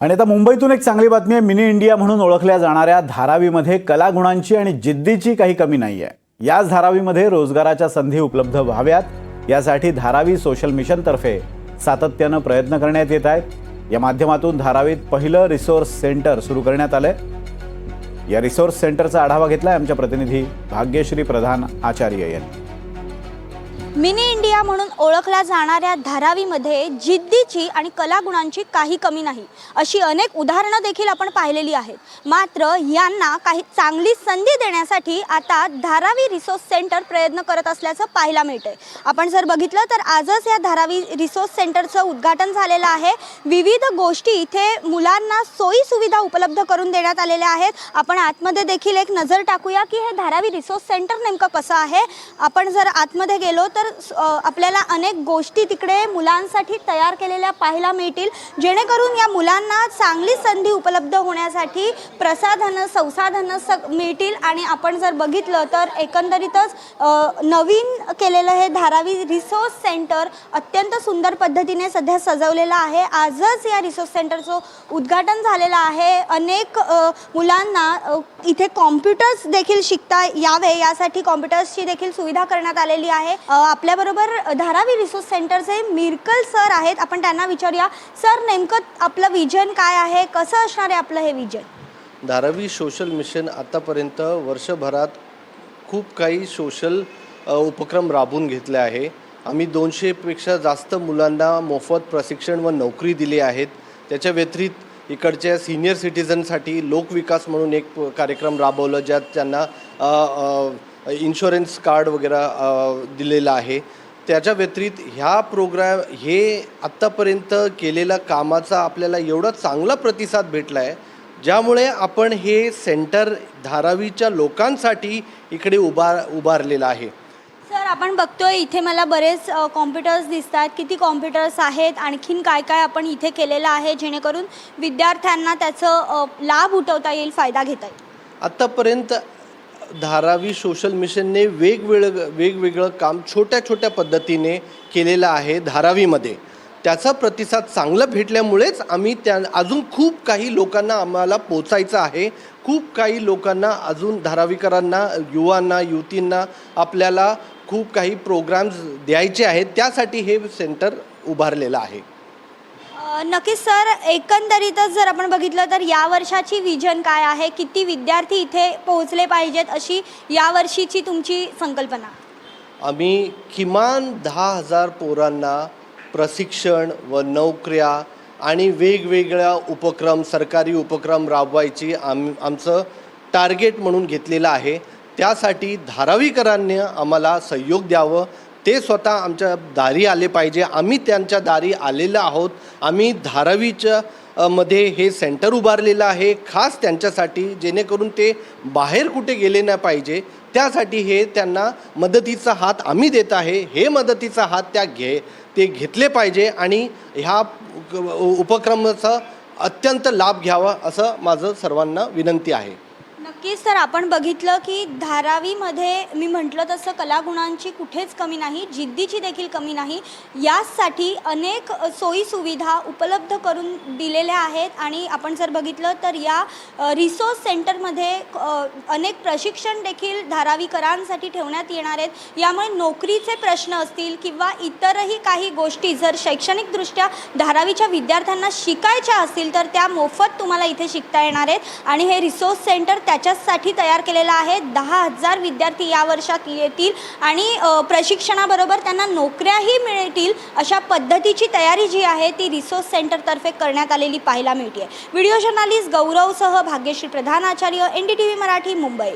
आणि आता मुंबईतून एक चांगली बातमी आहे. मिनी इंडिया म्हणून ओळखल्या जाणाऱ्या धारावीमध्ये कलागुणांची आणि जिद्दीची काही कमी नाही आहे याच धारावीमध्ये रोजगाराच्या संधी उपलब्ध व्हाव्यात. यासाठी धारावी सोशल मिशनतर्फे सातत्यानं प्रयत्न करण्यात येत आहेत. या माध्यमातून धारावीत पहिलं रिसोर्स सेंटर सुरू करण्यात आलंय. या रिसोर्स सेंटरचा आढावा घेतलाय आमच्या प्रतिनिधी भाग्यश्री प्रधान आचार्य यांनी. मिनी इंडिया म्हणून ओळखल्या जाणाऱ्या धारावीमध्ये जिद्दीची आणि कलागुणांची काही कमी नाही. अशी अनेक उदाहरणं देखील आपण पाहिलेली आहेत. मात्र यांना काही चांगली संधी देण्यासाठी आता धारावी रिसोर्स सेंटर प्रयत्न करत असल्याचं पाहायला मिळतंय. आपण जर बघितलं तर आजच या धारावी रिसोर्स सेंटरचं उद्घाटन झालेलं आहे. विविध गोष्टी इथे मुलांना सोयी सुविधा उपलब्ध करून देण्यात आलेल्या आहेत. आपण आतमध्ये देखील एक नजर टाकूया की हे धारावी रिसोर्स सेंटर नेमकं कसं आहे? आपण जर आतमध्ये गेलो तर आपल्याला अनेक गोष्टी तिकडे मुलांसाठी तयार केलेल्या पाहायला मिळतील. जेणेकरून या मुलांना चांगली संधी उपलब्ध होण्यासाठी प्रसाधनं संसाधनं स मिळतील. आणि आपण जर बघितलं तर एकंदरीतच नवीन केलेलं हे धारावी रिसोर्स सेंटर अत्यंत सुंदर पद्धतीने सध्या सजवलेलं आहे. आजच या रिसोर्स सेंटरचं उद्घाटन झालेलं आहे. अनेक मुलांना इथे कॉम्प्युटर्स देखील शिकता यावे. यासाठी कॉम्प्युटर्सची देखील सुविधा करण्यात आलेली आहे. आपल्याबरोबर धारावी रिसोर्स सेंटरचे मिरकल सर आहेत. आपण त्यांना विचारूया सर नेमकं आपलं विजन काय आहे? कसं असणार आहे आपलं हे विजन? धारावी सोशल मिशन आतापर्यंत वर्षभरात खूप काही सोशल उपक्रम राबवून घेतले आहे. आम्ही दोनशेपेक्षा जास्त मुलांना मोफत प्रशिक्षण व नोकरी दिली आहेत. त्याच्या व्यतिरिक्त इकडच्या सिनियर सिटीजनसाठी लोकविकास म्हणून एक कार्यक्रम राबवलं ज्यात त्यांना इन्शुरन्स कार्ड वगैरे दिलेलं आहे. त्याच्या व्यतिरिक्त ह्या प्रोग्रॅम हे आत्तापर्यंत केलेल्या कामाचा आपल्याला एवढा चांगला प्रतिसाद भेटला आहे ज्यामुळे आपण हे सेंटर धारावीच्या लोकांसाठी इकडे उभार उभारलेलं आहे. सर आपण बघतोय इथे मला बरेच कॉम्प्युटर्स दिसतात. किती कॉम्प्युटर्स आहेत? आणखीन काय काय आपण इथे केलेलं आहे जेणेकरून विद्यार्थ्यांना त्याचं लाभ उठवता येईल फायदा घेता येईल? आत्तापर्यंत धारावी सोशल मिशनने वेगवेगळं वेगवेगळं काम छोट्या छोट्या पद्धतीने केलेलं आहे धारावीमध्ये. त्याचा प्रतिसाद चांगला भेटल्यामुळेच आम्ही त्या अजून खूप काही लोकांना आम्हाला पोचायचं आहे. खूप काही लोकांना अजून धारावीकरांना युवांना युवतींना आपल्याला खूप काही प्रोग्राम्स द्यायचे आहेत. त्यासाठी हे सेंटर उभारलेलं आहे. नक्कीच सर एकंदरीतच जर आपण बघितलं तर या वर्षाची विजन काय आहे? किती विद्यार्थी इथे पोहोचले पाहिजेत अशी या वर्षीची तुमची संकल्पना? आम्ही किमान दहा हजार पोरांना प्रशिक्षण व नोकऱ्या आणि वेगवेगळ्या उपक्रम सरकारी उपक्रम राबवायची आम आमचं टार्गेट म्हणून घेतलेलं आहे. त्यासाठी धारावीकरांनी आम्हाला सहयोग द्यावं. ते स्वतः आमच्या दारी आले पाहिजे. आम्ही त्यांच्या दारी आलेलं आहोत. आम्ही धारावीच्या मध्ये हे सेंटर उभारलेलं आहे. खास त्यांच्यासाठी जेणेकरून ते बाहेर कुठे गेले नाही पाहिजे त्यासाठी हे त्यांना मदतीचा हात आम्ही देत आहे. हे मदतीचा हात त्या घे ते घेतले पाहिजे आणि ह्या उपक्रमाचा अत्यंत लाभ घ्यावा असं माझं सर्वांना विनंती आहे. नक्कीच सर आपण बघितलं की धारावीमध्ये मी म्हटलं तसं कलागुणांची कुठेच कमी नाही जिद्दीची देखील कमी नाही. यासाठी अनेक सोयीसुविधा उपलब्ध करून दिलेल्या आहेत आणि आपण जर बघितलं तर या रिसोर्स सेंटरमध्ये अनेक प्रशिक्षण देखील धारावीकरांसाठी ठेवण्यात येणार आहेत. यामुळे नोकरीचे प्रश्न असतील किंवा इतरही काही गोष्टी जर शैक्षणिकदृष्ट्या धारावीच्या विद्यार्थ्यांना शिकायच्या असतील तर त्या मोफत तुम्हाला इथे शिकता येणार आहेत. आणि हे रिसोर्स सेंटर त्याच्या त्याच्याचसाठी तयार केलेला आहे. दहा हजार विद्यार्थी या वर्षात येतील आणि प्रशिक्षणाबरोबर त्यांना नोकऱ्याही मिळतील अशा पद्धतीची तयारी जी आहे ती रिसोर्स सेंटरतर्फे करण्यात आलेली पाहायला मिळते video journalist गौरवसह Bhagyashree Pradhan Acharya N D T V Marathi Mumbai.